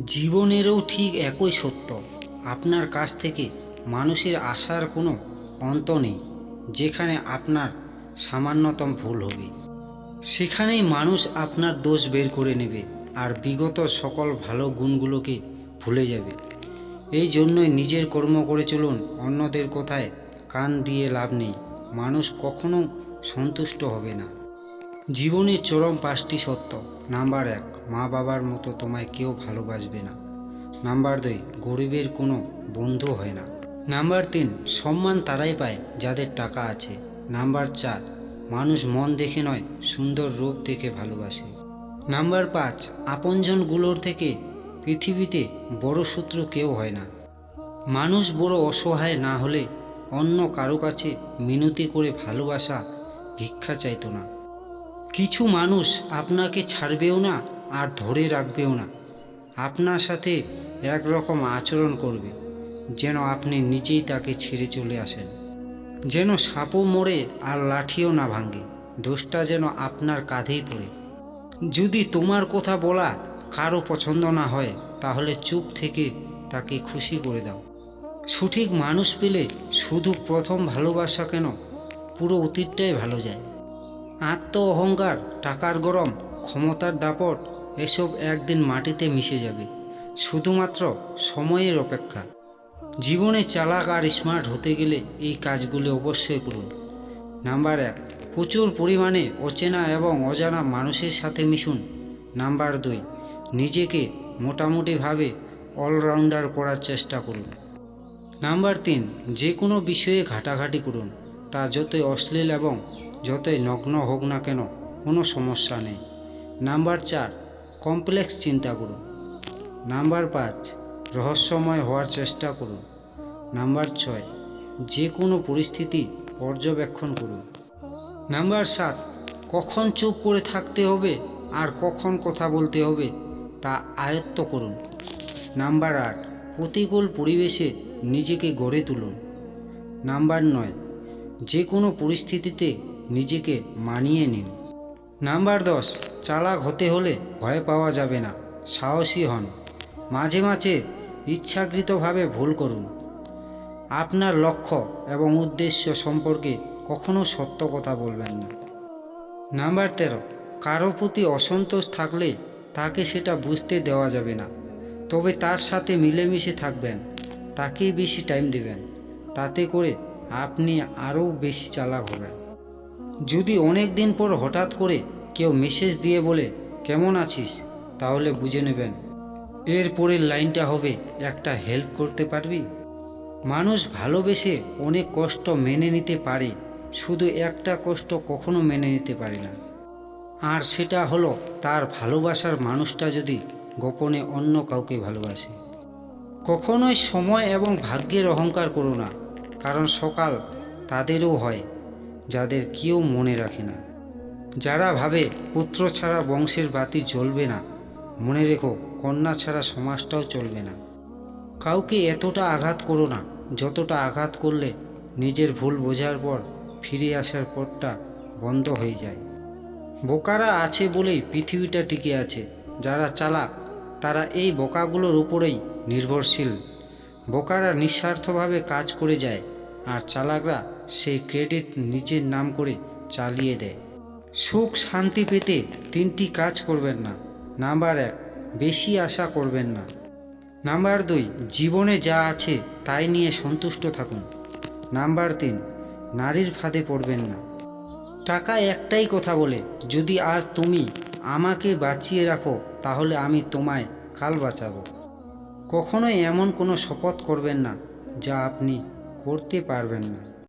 জীবনেরও ঠিক একই সত্য। আপনার কাছ থেকে মানুষের আশার কোনো অন্ত নেই, যেখানে আপনার সামান্যতম ভুল হবে। সেখানেই মানুষ আপনার দোষ বের করে নেবে আর বিগত সকল ভালো গুণগুলোকে ভুলে যাবে। এই জন্যই নিজের কর্ম করে চলুন, অন্যদের কথায় কান দিয়ে লাভ নেই। মানুষ কখনো সন্তুষ্ট হবে না। জীবনের চরম পাঁচটি সত্য। নাম্বার এক, মা বাবার মতো তোমায় কেউ ভালোবাসবে না। নাম্বার দুই, গরিবের কোনো বন্ধু হয় না। নাম্বার তিন, সম্মান তারাই পায় যাদের টাকা আছে। নাম্বার চার, মানুষ মন দেখে নয়, সুন্দর রূপ দেখে ভালোবাসে। নাম্বার পাঁচ, আপনজনগুলোর থেকে পৃথিবীতে বড় সূত্র কেউ হয় না। মানুষ বড় অসহায় না হলে অন্য কারও কাছে মিনতি করে ভালোবাসা ভিক্ষা চাইতো না। কিছু মানুষ আপনাকে ছাড়বেও না আর ধরে রাখবেও না। আপনার সাথে একরকম আচরণ করবে, যেন আপনি নিজেই তাকে ছেড়ে চলে আসেন। যেন সাপও মরে আর লাঠিও না ভাঙে, দোষটা যেন আপনার কাঁধেই পড়ে। যদি তোমার কথা বলা কারও পছন্দ না হয়, তাহলে চুপ থেকে তাকে খুশি করে দাও। সঠিক মানুষ পেলে শুধু প্রথম ভালোবাসা কেন, পুরো অতীতটাই ভালো যায়। আত্ম অহংকার টাকার গরম, ক্ষমতার দাপট, এসব একদিন মাটিতে মিশে যাবে। শুধুমাত্র সময়ের অপেক্ষা। জীবনে চালাক আর স্মার্ট হতে গেলে এই কাজগুলি অবশ্যই করুন। নাম্বার এক, প্রচুর পরিমাণে অচেনা এবং অজানা মানুষের সাথে মিশুন। নাম্বার দুই, নিজেকে মোটামুটিভাবে অলরাউন্ডার করার চেষ্টা করুন। নাম্বার তিন, যে কোনো বিষয়ে ঘাটাঘাটি করুন। তা যতই অশ্লীল এবং যতই নগ্ন হোক না কেন, কোনো সমস্যা নেই। নাম্বার চার, কমপ্লেক্স চিন্তা করুন। নাম্বার পাঁচ, রহস্যময় হওয়ার চেষ্টা করুন। নাম্বার ছয় যে কোনো পরিস্থিতি পর্যবেক্ষণ করুন। নাম্বার সাত, কখন চুপ করে থাকতে হবে আর কখন কথা বলতে হবে তা আয়ত্ত করুন। নাম্বার আট, প্রতিকূল পরিবেশে নিজেকে গড়ে তুলুন। নাম্বার নয় যে কোনো পরিস্থিতিতে নিজেকে মানিয়ে নিন। নাম্বার দশ, চালাক হতে হলে ভয় পাওয়া যাবে না। সাহসী হন। মাঝে মাঝে ইচ্ছাকৃতভাবে ভুল করুন। আপনার লক্ষ্য এবং উদ্দেশ্য সম্পর্কে কখনো সত্য কথা বলবেন না। নাম্বার তেরো, কারও প্রতি অসন্তোষ থাকলে তাকে সেটা বুঝতে দেওয়া যাবে না। তবে তার সাথে মিলেমিশে থাকবেন। তাকেই বেশি টাইম দেবেন। তাতে করে আপনি আরও বেশি চালাক হবেন। যদি অনেক দিন পর হঠাৎ করে কেউ মেসেজ দিয়ে বলে, কেমন আছিস? তাহলে বুঝে নেবেন। এর পরের লাইনটা হবে, একটা হেল্প করতে পারবি? মানুষ ভালোবেসে অনেক কষ্ট মেনে নিতে পারে, শুধু একটা কষ্ট কখনো মেনে নিতে পারে না। আর সেটা হলো, তার ভালোবাসার মানুষটা যদি গোপনে অন্য কাউকে ভালোবাসে। কখনোই সময় এবং ভাগ্যের অহংকার করো না, কারণ সকাল তাদেরও হয় যাদের কেউ মনে রাখে না। যারা ভাবে পুত্র ছাড়া বংশের বাতি জ্বলবে না, মনে রেখো কন্যা ছাড়া সমাজটাও চলবে না। কাউকে এতটা আঘাত করো না, যতটা আঘাত করলে নিজের ভুল বোঝার পর ফিরে আসার পথটা বন্ধ হয়ে যায়। বোকারা আছে বলেই পৃথিবীটা টিকে আছে, যারা চালাক, তারা এই বোকাগুলোর উপরেই নির্ভরশীল। বোকারা নিঃস্বার্থভাবে কাজ করে যায় আর চালাকরা সেই ক্রেডিট নিজের নাম করে চালিয়ে দেয়। সুখ শান্তি পেতে তিনটি কাজ করবেন না। নাম্বার এক, বেশি আশা করবেন না। নাম্বার দুই, জীবনে যা আছে তাই নিয়ে সন্তুষ্ট থাকুন। নাম্বার তিন, নারীর ফাঁদে পড়বেন না। টাকা একটাই কথা বলে, যদি আজ তুমি আমাকে বাঁচিয়ে রাখো, তাহলে আমি তোমায় কাল বাঁচাবো। কখনোই এমন কোনো শপথ করবেন না, যা আপনি করতে পারবেন না।